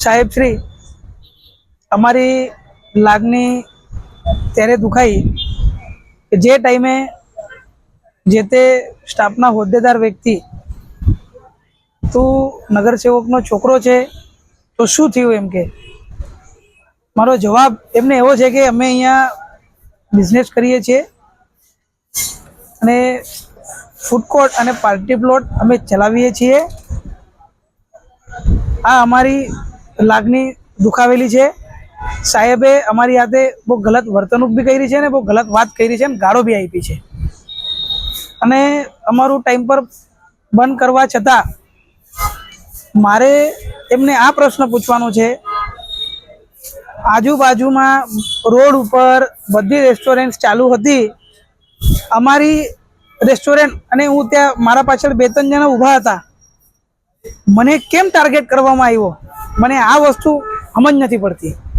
સાહેબ શ્રી, અમારી લાગણી ત્યારે દુખાઈ કે જે ટાઈમે જે તે સ્ટાફના હોદ્દેદાર વ્યક્તિ, તું નગરસેવકનો છોકરો છે, તો શું થયું એમ કે? મારો જવાબ એમને એવો છે કે અમે અહીંયા બિઝનેસ કરીએ છીએ અને ફૂડ કોર્ટ અને પાર્ટી પ્લોટ અમે ચલાવીએ છીએ. આ અમારી લાગણી દુખાવેલી છે. સાહેબે અમારી હાથે બહુ ગલત વર્તણૂક બી કરી છે ને બહુ ગલત વાત કરી છે અને ગાળો બી આપી છે. અને અમારું ટાઈમ પર બંધ કરવા છતાં મારે એમને આ પ્રશ્ન પૂછવાનો છે. આજુબાજુમાં રોડ ઉપર બધી રેસ્ટોરન્ટ ચાલુ હતી. અમારી રેસ્ટોરન્ટ અને હું ત્યાં મારા પાછળ બે ત્રણ જણા ઊભા હતા. મને કેમ ટાર્ગેટ કરવામાં આવ્યો? મને આ વસ્તુ સમજ નથી પડતી.